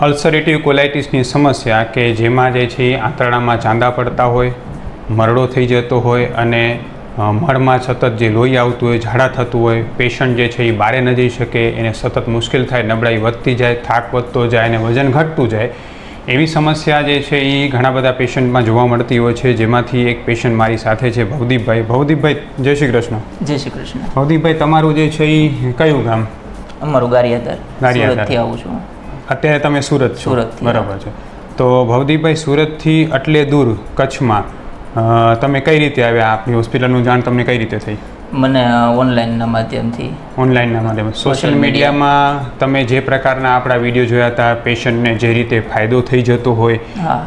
Ulcerative કોલાઇટિસની સમસ્યા કે જેમાં જે છે એ આંતરડામાં ચાંદા પડતા હોય મરડો થઈ જતો હોય અને મળમાં સતત જે લોહી આવતું હોય ઝાડા થતું હોય પેશન્ટ જે છે એ બારે ન જઈ શકે એને સતત મુશ્કેલ થાય નબળાઈ વધતી જાય થાક વધતો જાય અને વજન ઘટતું જાય એવી સમસ્યા જે છે એ ઘણા બધા પેશન્ટમાં જોવા મળતી હોય છે જેમાંથી એક પેશન્ટ મારી સાથે છે ભવદીપભાઈ. ભવદીપભાઈ જય શ્રી કૃષ્ણ. જય શ્રી કૃષ્ણ. ભવદીપભાઈ તમારું જે છે એ કયું ગામ? અમારું ગારિયાધાર. ગારિયાધાર. આવું છું. અત્યારે તમે સુરત છો? બરાબર છે. તો ભવદીપભાઈ સુરતથી આટલે દૂર કચ્છમાં તમે કઈ રીતે આવ્યા? આપની હોસ્પિટલનું જાણ તમને કઈ રીતે થઈ? મને ઓનલાઈનના માધ્યમથી. ઓનલાઈનના માધ્યમ સોશિયલ મીડિયામાં તમે જે પ્રકારના આપણા વીડિયો જોયા હતા પેશન્ટને જે રીતે ફાયદો થઈ જતો હોય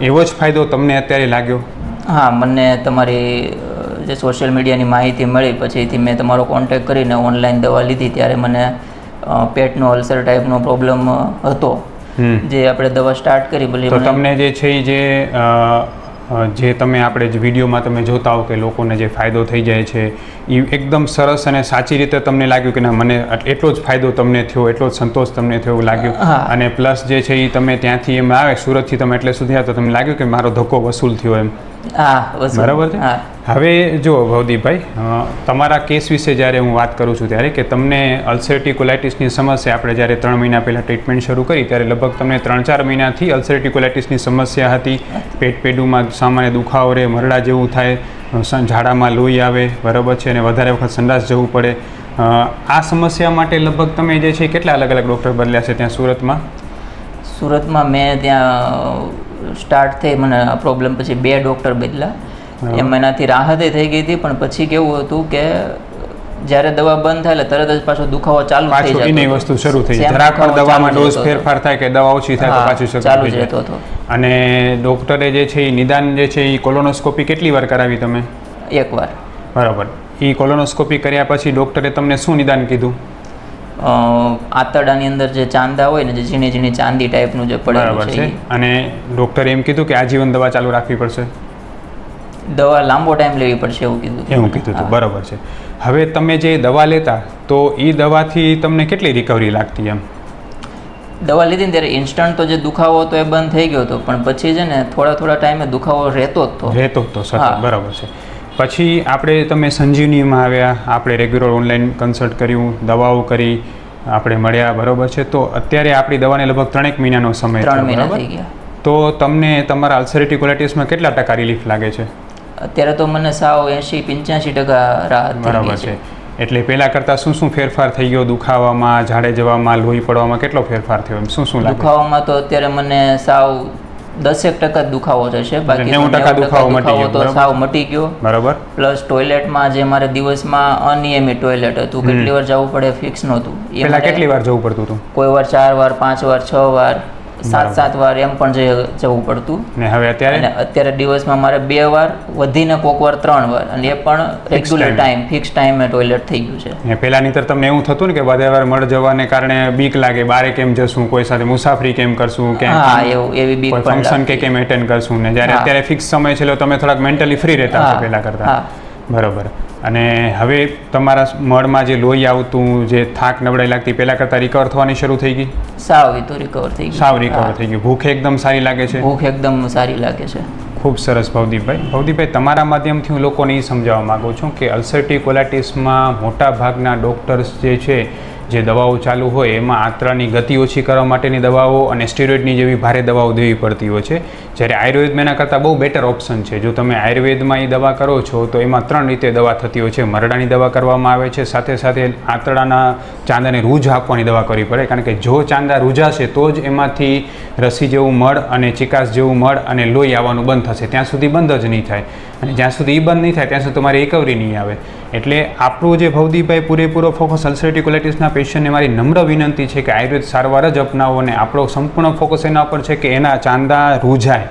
એવો જ ફાયદો તમને અત્યારે લાગ્યો? હા મને તમારી જે સોશિયલ મીડિયાની માહિતી મળી પછીથી મેં તમારો કોન્ટેક્ટ કરીને ઓનલાઈન દવા લીધી ત્યારે મને પેટનો અલ્સર ટાઈપનો પ્રોબ્લેમ હતો. જે આપણે દવા સ્ટાર્ટ કરી ભલે તો તમને જે છે એ જે જે તમે આપણે જે વિડીયોમાં તમે જોતા હો કે લોકોને જે ફાયદો થઈ જાય છે એ એકદમ સરસ અને સાચી રીતે તમને લાગ્યું કે ના મને એટલો જ ફાયદો તમને થયો એટલો જ સંતોષ તમને થયો એવું લાગ્યું. અને પ્લસ જે છે એ તમે ત્યાંથી એમ આવે સુરતથી તમે એટલે સુધી આવ્યા તો તમને લાગ્યું કે મારો ધક્કો વસૂલ થયો એમ. બરાબર છે? હા. હવે જો ભવદીપભાઈ તમારા કેસ વિશે જ્યારે હું વાત કરું છું ત્યારે કે તમને કોલાઇટિસની સમસ્યા, આપણે જ્યારે ત્રણ મહિના પહેલાં ટ્રીટમેન્ટ શરૂ કરી ત્યારે લગભગ તમને ત્રણ ચાર મહિનાથી કોલાઇટિસની સમસ્યા હતી. પેટ પેડુમાં સામાન્ય દુખાવો રહે, મરડા જેવું થાય ઝાડામાં લોહી આવે, બરાબર છે, અને વધારે વખત સંડાસ જવું પડે. આ સમસ્યા માટે લગભગ તમે જે છે કેટલા અલગ અલગ ડૉક્ટર બદલ્યા છે ત્યાં સુરતમાં? સુરતમાં મેં ત્યાં સ્ટાર્ટ થઈ, મને પ્રોબ્લેમ પછી બે ડૉક્ટર બદલા એમ એનાથી રાહતે થઈ ગઈ હતી પણ પછી કેવું હતું કે જ્યારે દવા બંધ થાય એટલે તરત જ પાછો દુખાવો ચાલુ થઈ જાય એની વસ્તુ શરૂ થઈ જાય જરાક પણ દવામાં ડોઝ ફેરફાર થાય કે દવા ઓછી થાય તો પાછું શરૂ ચાલુ. જતો હતો. અને ડોક્ટરે જે છે એ નિદાન જે છે એ કોલોનોસ્કોપી કેટલી વાર કરાવી તમે? એકવાર. બરાબર. એ કોલોનોસ્કોપી કર્યા પછી ડૉક્ટરે તમને શું નિદાન કીધું? આંતરડાની અંદર જે ચાંદા હોય ને જે ઝીણી ઝીણી ચાંદી ટાઈપનું જે પડેલું છે અને ડૉક્ટરે એમ કીધું કે આજીવન દવા ચાલુ રાખવી પડશે? દવા લાંબો ટાઈમ લેવી પડશે એવું કીધું એવું કીધું હતું. બરાબર છે. હવે તમે જે દવા લેતા તો એ દવાથી તમને કેટલી રિકવરી લાગતી એમ? દવા લીધી ને ત્યારે ઇન્સ્ટન્ટ તો જે દુખાવો હતો એ બંધ થઈ ગયો હતો. પણ પછી છે ને થોડા થોડા ટાઈમે દુખાવો રહેતો જ હતો રહેતો જ તો સતત. હા. બરાબર છે. પછી આપણે તમે સંજીવનીમાં આવ્યા આપણે રેગ્યુલર ઓનલાઈન કન્સલ્ટ કર્યું દવાઓ કરી આપણે મળ્યા બરાબર છે. તો અત્યારે આપણી દવાને લગભગ ત્રણેક મહિનાનો સમય ત્રણ મહિના? થઈ ગયા. તો તમને તમારા અલ્સરેટિવ કોલાઇટિસમાં કેટલા ટકા રિલીફ લાગે છે? અત્યારે તો મને સાવ એંશી પંચ્યાસી ટકા રાહત બરાબર છે. એટલે પહેલાં કરતાં શું શું ફેરફાર થઈ ગયો દુખાવામાં ઝાડે જવામાં લોહી પડવામાં કેટલો ફેરફાર થયો શું શું દુખાવામાં તો અત્યારે મને સાવ દસેક ટકા દુખાવો થશે બાકી 90% તો 90% દુખાવો મટી ગયો, તો સાવ મટી ગયો. બરાબર? પ્લસ ટોયલેટમાં જે મારે દિવસમાં અનિયમિત ટોયલેટ હતું કેટલી વાર જવું પડે ફિક્સ નહોતું. પહેલાં કેટલી વાર જવું પડતું હતું? કોઈ વાર ચાર વાર પાંચ વાર છ વાર સાત સાત વાર એમ પણ જવું પડતું. ને હવે અત્યારે? અત્યારે દિવસમાં મારે બે વાર વધીને કોક વાર ત્રણ વાર. અને એ પણ રેગ્યુલર ટાઈમ ફિક્સ ટાઈમે ટોયલેટ થઈ ગયું છે. ને પહેલાં નીતર તમને એવું થતું ને કે વધારે વાર મળ જવાને કારણે બીક લાગે બારે કેમ જશું કોઈ સાથે મુસાફરી કેમ કરશું કે હા એવું એવી બીક પણ ફંક્શન કે કેમ એટેન્ડ કરશું ને? જ્યારે અત્યારે ફિક્સ સમય છે તો તમે થોડાક મેન્ટલી ફ્રી રહેતા હતા હા, કરતા. બરાબર. અને હવે તમારા મળમાં જે લોહી આવતું જે થાક નબળાઈ લાગતી પહેલાં કરતાં રિકવર થવાની શરૂ થઈ ગઈ? સાવ એ તો રિકવર થઈ ગઈ સાવ રિકવર થઈ ગયું. ભૂખ એકદમ સારી લાગે છે? ભૂખ એકદમ સારી લાગે છે. ખૂબ સરસ ભવદીપભાઈ. ભવદીપભાઈ તમારા માધ્યમથી હું લોકોને એ સમજાવવા માગું છું કે અલ્સર્ટી કોલાઇટિસમાં મોટા ભાગના ડૉક્ટર્સ જે છે જે દવાઓ ચાલુ હોય એમાં આંતરાની ગતિ ઓછી કરવા માટેની દવાઓ અને સ્ટીરોઇડની જેવી ભારે દવાઓ દેવી પડતી હોય છે. જ્યારે આયુર્વેદમાં એના કરતાં બહુ બેટર ઓપ્શન છે. જો તમે આયુર્વેદમાં એ દવા કરો છો, તો એમાં ત્રણ રીતે દવા થતી હોય છે. મરડાની દવા કરવામાં આવે છે. સાથે સાથે આંતરડાના ચાંદાને રૂજ આપવાની દવા કરવી પડે. કારણ કે જો ચાંદા રૂજાશે, તો જ એમાંથી રસી જેવું મળ અને ચિકાસ જેવું મળ અને લોહી આવવાનું બંધ થશે. ત્યાં સુધી બંધ જ નહીં થાય. અને જ્યાં સુધી એ બંધ નહીં થાય, ત્યાં સુધી તમારી રિકવરી નહીં આવે. એટલે આપણું જે ભવદીપભાઈ પૂરેપૂરો ફોકસ અલ્સરેટિવ કોલાઇટિસના પેશન્ટને મારી નમ્ર વિનંતી છે કે આયુર્વેદ સારવાર જ અપનાવો અને આપણો સંપૂર્ણ ફોકસ એના પર છે કે એના ચાંદા રૂઝાય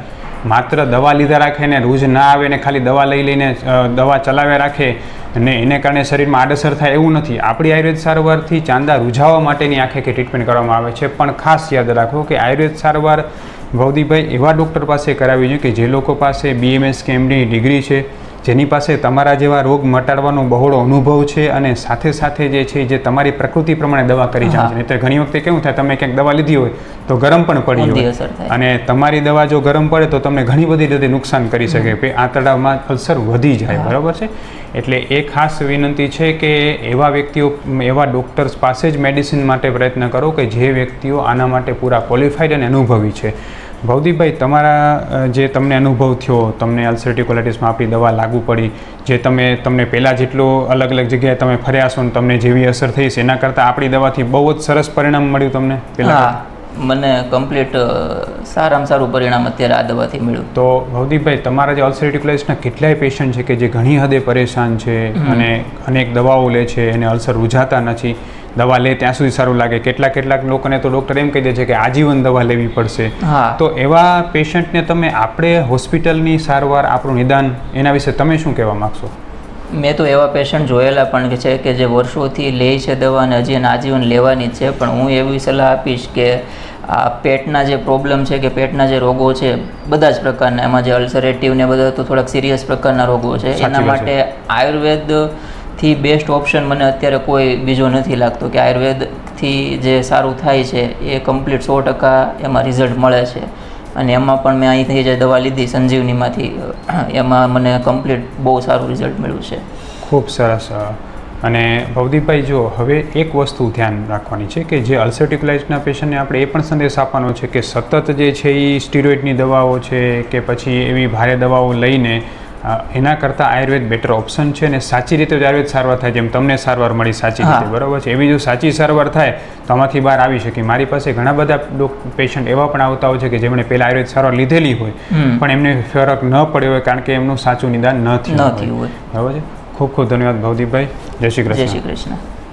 માત્ર દવા લીધા રાખે ને રૂજ ના આવે ને ખાલી દવા લઈ લઈને દવા ચલાવ્યા રાખે ને એને કારણે શરીરમાં આડઅસર થાય એવું નથી. આપણી આયુર્વેદ સારવારથી ચાંદા રૂઝાવવા માટેની આખે કે ટ્રીટમેન્ટ કરવામાં આવે છે. પણ ખાસ યાદ રાખો કે આયુર્વેદ સારવાર ભવદીપભાઈ એવા ડૉક્ટર પાસે કરાવી જોઈએ કે જે લોકો પાસે બીએમએસ કે એમડી ડિગ્રી છે જેની પાસે તમારા જેવા રોગ મટાડવાનો બહોળો અનુભવ છે અને સાથે સાથે જે છે જે તમારી પ્રકૃતિ પ્રમાણે દવા કરી જાય છે. નહીંતર ઘણી વખતે કેવું થાય તમે ક્યાંક દવા લીધી હોય તો ગરમ પણ પડી હોય. અને તમારી દવા જો ગરમ પડે તો તમને ઘણી બધી રીતે નુકસાન કરી શકે પે આંતરડામાં અલ્સર વધી જાય બરાબર છે? એટલે એ ખાસ વિનંતી છે કે એવા વ્યક્તિઓ એવા ડૉક્ટર્સ પાસે જ મેડિસિન માટે પ્રયત્ન કરો કે જે વ્યક્તિઓ આના માટે પૂરા ક્વોલિફાઈડ અને અનુભવી છે. ભવદીપભાઈ તમારા જે તમને અનુભવ થયો તમને અલ્સરેટિવ કોલાઇટિસમાં આપણી દવા લાગુ પડી જે તમે તમને પહેલાં જેટલો અલગ અલગ જગ્યાએ તમે ફર્યા છો ને તમને જેવી અસર થઈ છે એના કરતાં આપણી દવાથી બહુ જ સરસ પરિણામ મળ્યું તમને પહેલાં મને કમ્પ્લીટ સારામાં સારું પરિણામ અત્યારે આ દવાથી મળ્યું. તો ભવદીપભાઈ તમારા જે અલ્સરેટિવ કોલાઇટિસના કેટલાય પેશન્ટ છે કે જે ઘણી હદે પરેશાન છે અને અનેક દવાઓ લે છે એને અલ્સર રૂઝાતા નથી દવા લે ત્યાં સુધી સારું લાગે. કેટલા કેટલાક લોકોને તો ડૉક્ટર એમ કહી દે છે કે આજીવન દવા લેવી પડશે. હા. તો એવા પેશન્ટને તમે આપણે હોસ્પિટલની સારવાર આપણું નિદાન એના વિશે તમે શું કહેવા માગશો? મેં તો એવા પેશન્ટ જોયેલા પણ છે કે જે વર્ષોથી લે છે દવા અને હજી આજીવન લેવાની જ છે. પણ હું એવી સલાહ આપીશ કે આ પેટના જે પ્રોબ્લેમ છે કે પેટના જે રોગો છે બધા જ પ્રકારના એમાં જે અલ્સરેટિવ ને બધા તો થોડાક સિરિયસ પ્રકારના રોગો છે. એના માટે છે. આયુર્વેદથી બેસ્ટ ઓપ્શન મને અત્યારે કોઈ બીજો નથી લાગતો કે આયુર્વેદથી જે સારું થાય છે, એ કમ્પ્લીટ સો ટકા એમાં રિઝલ્ટ મળે છે. અને એમાં પણ મેં અહીંથી જે દવા લીધી સંજીવનીમાંથી એમાં મને કમ્પ્લીટ બહુ સારું રિઝલ્ટ મળ્યું છે. ખૂબ સરસ અને ભવદીપભાઈ, જો હવે એક વસ્તુ ધ્યાન રાખવાની છે કે જે અલ્સર્ટિક્યુલાઇઝના પેશન્ટને આપણે એ પણ સંદેશ આપવાનો છે કે સતત જે છે એ સ્ટીરોઇડની દવાઓ છે કે પછી એવી ભારે દવાઓ લઈને એના કરતાં આયુર્વેદ બેટર ઓપ્શન છે અને સાચી રીતે જ આયુર્વેદ સારવાર થાય જેમ તમને સારવાર મળી સાચી રીતે. બરાબર છે? એવી જો સાચી સારવાર થાય તો આમાંથી બહાર આવી શકે. મારી પાસે ઘણા બધા પેશન્ટ એવા પણ આવતા હોય છે કે જેમણે પહેલાં આયુર્વેદ સારવાર લીધેલી હોય પણ એમને ફરક ન પડ્યો હોય કારણ કે એમનું સાચું નિદાન ન થયું હોય. બરાબર છે? ખૂબ ખૂબ ધન્યવાદ ભવદીપભાઈ. જય શ્રી જય શ્રી કૃષ્ણ.